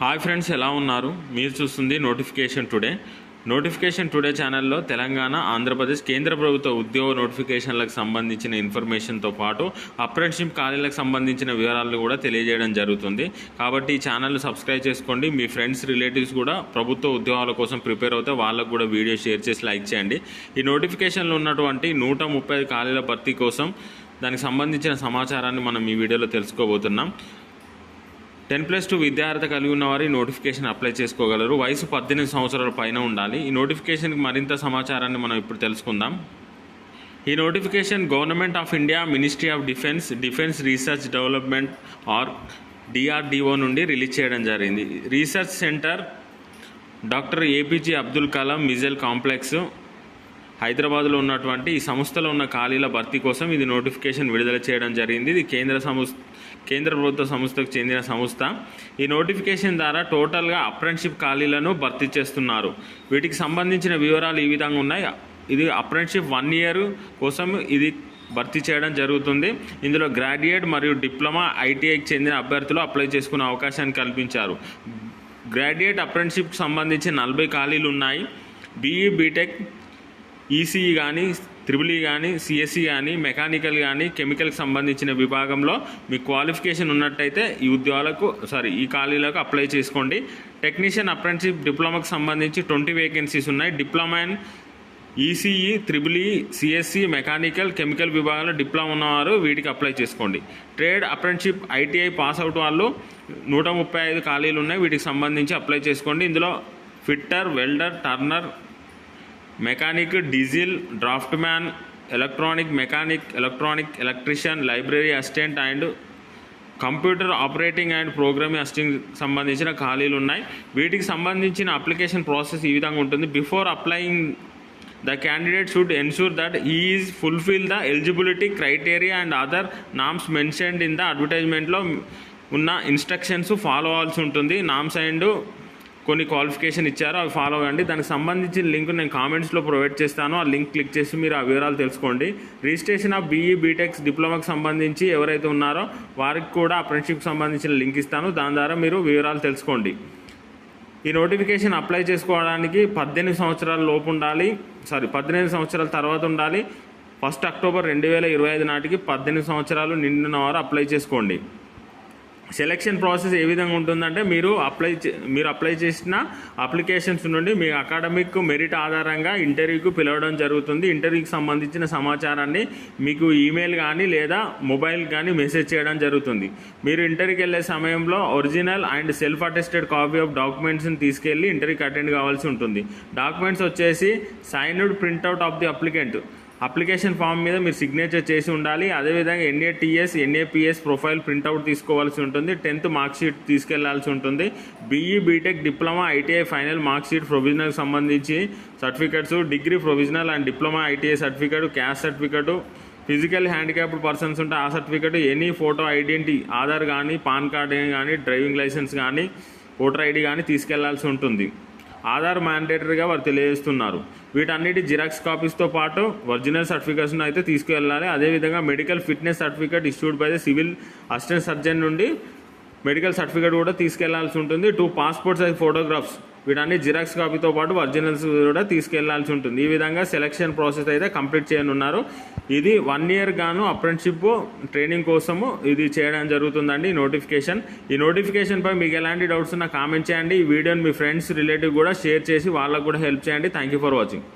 Hi friends ఎలా ఉన్నారు? మీరు చూస్తుంది నోటిఫికేషన్ టుడే. నోటిఫికేషన్ టుడే ఛానల్లో తెలంగాణ ఆంధ్రప్రదేశ్ కేంద్ర ప్రభుత్వ ఉద్యోగ నోటిఫికేషన్లకు సంబంధించిన ఇన్ఫర్మేషన్తో పాటు అప్రెంటిషిప్ ఖాళీలకు సంబంధించిన వివరాలు కూడా తెలియజేయడం జరుగుతుంది. కాబట్టి ఈ ఛానల్ సబ్స్క్రైబ్ చేసుకోండి. మీ ఫ్రెండ్స్ రిలేటివ్స్ కూడా ప్రభుత్వ ఉద్యోగాల కోసం ప్రిపేర్ అవుతే వాళ్ళకు కూడా వీడియో షేర్ చేసి లైక్ చేయండి. ఈ నోటిఫికేషన్లో ఉన్నటువంటి నూట ముప్పై ఖాళీల భర్తీ కోసం దానికి సంబంధించిన సమాచారాన్ని మనం ఈ వీడియోలో తెలుసుకోబోతున్నాం. టెన్ ప్లస్ టూ విద్యార్హత కలిగి ఉన్న వారు ఈ నోటిఫికేషన్ అప్లై చేసుకోగలరు. వయసు పద్దెనిమిది సంవత్సరాల పైన ఉండాలి. ఈ నోటిఫికేషన్కి మరింత సమాచారాన్ని మనం ఇప్పుడు తెలుసుకుందాం. ఈ notification government of India ministry of defence defence research development R DRDO నుండి రిలీజ్ చేయడం జరిగింది. Research centre doctor APJ Abdul Kalam missile complex హైదరాబాద్లో ఉన్నటువంటి ఈ సంస్థలో ఉన్న ఖాళీల భర్తీ కోసం ఇది నోటిఫికేషన్ విడుదల చేయడం జరిగింది. ఇది కేంద్ర సంస్థ కేంద్ర ప్రభుత్వ సంస్థకు చెందిన సంస్థ. ఈ నోటిఫికేషన్ ద్వారా టోటల్గా అప్రెంటిషిప్ ఖాళీలను భర్తీ చేస్తున్నారు. వీటికి సంబంధించిన వివరాలు ఈ విధంగా ఉన్నాయి. ఇది అప్రెంటిషిప్ వన్ ఇయర్ కోసం ఇది భర్తీ చేయడం జరుగుతుంది. ఇందులో గ్రాడ్యుయేట్ మరియు డిప్లొమా ఐటీఐకి చెందిన అభ్యర్థులు అప్లై చేసుకునే అవకాశాన్ని కల్పించారు. గ్రాడ్యుయేట్ అప్రెంటిషిప్ సంబంధించి నలభై ఖాళీలు ఉన్నాయి. బీఈ బీటెక్ ఈసీఈ కానీ త్రిబుల్ ఈ కానీ సిఎస్సి కానీ మెకానికల్ కానీ కెమికల్కి సంబంధించిన విభాగంలో మీ క్వాలిఫికేషన్ ఉన్నట్టయితే ఈ ఉద్యోగాలకు సారీ ఈ ఖాళీలకు అప్లై చేసుకోండి. టెక్నీషియన్ అప్రెంటిషిప్ డిప్లొమాకి సంబంధించి ట్వంటీ వేకెన్సీస్ ఉన్నాయి. Diploma and ECE triple E CSC mechanical chemical విభాగంలో డిప్లొమా ఉన్నవారు వీటికి అప్లై చేసుకోండి. Trade apprenticeship ITI pass out వాళ్ళు నూట ముప్పై ఐదు ఖాళీలు ఉన్నాయి. వీటికి సంబంధించి అప్లై చేసుకోండి. ఇందులో fitter welder turner mechanic diesel draughtsman electronic mechanic electronic electrician library assistant and computer operating and programming assistant సంబంధించిన ఖాళీలు ఉన్నాయి. వీటికి సంబంధించిన అప్లికేషన్ ప్రాసెస్ ఈ విధంగా ఉంటుంది. Before applying the candidate should ensure that is fulfil the eligibility criteria and other norms mentioned in the అడ్వర్టైజ్మెంట్లో ఉన్న instructions follow అవ్వాల్సి ఉంటుంది. నామ్స్ అండ్ కొన్ని క్వాలిఫికేషన్ ఇచ్చారో అవి ఫాలో అవ్వండి. దానికి సంబంధించిన లింక్ నేను కామెంట్స్లో ప్రొవైడ్ చేస్తాను. ఆ లింక్ క్లిక్ చేసి మీరు ఆ వివరాలు తెలుసుకోండి. రిజిస్ట్రేషన్ ఆఫ్ బీఈ బీటెక్స్ డిప్లొమాకి సంబంధించి ఎవరైతే ఉన్నారో వారికి కూడా అప్రెంటిషిప్ సంబంధించిన లింక్ ఇస్తాను. దాని ద్వారా మీరు వివరాలు తెలుసుకోండి. ఈ నోటిఫికేషన్ అప్లై చేసుకోవడానికి పద్దెనిమిది సంవత్సరాల లోపు ఉండాలి. సారీ పద్దెనిమిది సంవత్సరాల తర్వాత ఉండాలి. ఫస్ట్ అక్టోబర్ రెండు వేల ఇరవై ఐదు నాటికి పద్దెనిమిది సంవత్సరాలు నిండిన వారు అప్లై చేసుకోండి. సెలక్షన్ ప్రాసెస్ ఏ విధంగా ఉంటుందంటే మీరు అప్లై చే- మీరు అప్లై చేసిన అప్లికేషన్స్ నుండి మీ అకాడమిక్ మెరిట్ ఆధారంగా ఇంటర్వ్యూకి పిలవడం జరుగుతుంది. ఇంటర్వ్యూకి సంబంధించిన సమాచారాన్ని మీకు ఈమెయిల్ కానీ లేదా మొబైల్ కానీ మెసేజ్ చేయడం జరుగుతుంది. మీరు ఇంటర్వ్యూకి వెళ్ళే సమయంలో original and self attested copy of డాక్యుమెంట్స్ని తీసుకెళ్ళి ఇంటర్వ్యూకి అటెండ్ కావాల్సి ఉంటుంది. డాక్యుమెంట్స్ వచ్చేసి signed printout of the applicant application form మీద మీరు సిగ్నేచర్ చేసి ఉండాలి. అదేవిధంగా ఎన్ఏటిఎస్ ఎన్ఏపిఎస్ ప్రొఫైల్ ప్రింట్అవుట్ తీసుకోవాల్సి ఉంటుంది. టెన్త్ మార్క్షీట్ తీసుకెళ్ళాల్సి ఉంటుంది. BE BTech diploma ITI final marksheet provisional సంబంధించి certificates degree provisional and diploma ITI certificate caste certificate physical handicapped persons ఉంటే ఆ certificate any photo identity Aadhaar కానీ పాన్ కార్డ్ కానీ driving licence కానీ ఓటర్ ఐడి కానీ తీసుకెళ్ళాల్సి ఉంటుంది. ఆధార్ మ్యాండేటరీగా వారు తెలియజేస్తున్నారు. వీటన్నిటి జిరాక్స్ కాపీస్తో పాటు ఒరిజినల్ సర్టిఫికేట్స్ను అయితే తీసుకువెళ్ళాలి. అదేవిధంగా medical fitness certificate issued by the civil assistant surgeon నుండి మెడికల్ సర్టిఫికేట్ కూడా తీసుకెళ్ళాల్సి ఉంటుంది. Two passport size photographs. వీటన్ని xerox కాపీతో పాటు ఒరిజినల్స్ కూడా తీసుకెళ్ళాల్సి ఉంటుంది. ఈ విధంగా సెలక్షన్ ప్రాసెస్ అయితే కంప్లీట్ చేయనున్నారు. ఇది వన్ ఇయర్ గాను అప్రెంటిషిప్ ట్రైనింగ్ కోసము ఇది చేయడం జరుగుతుందండి నోటిఫికేషన్ ఈ నోటిఫికేషన్ పై మీకు ఎలాంటి డౌట్స్ ఉన్నా కామెంట్ చేయండి. ఈ వీడియోని మీ ఫ్రెండ్స్ రిలేటివ్ కూడా షేర్ చేసి వాళ్ళకు కూడా హెల్ప్ చేయండి. Thank you for watching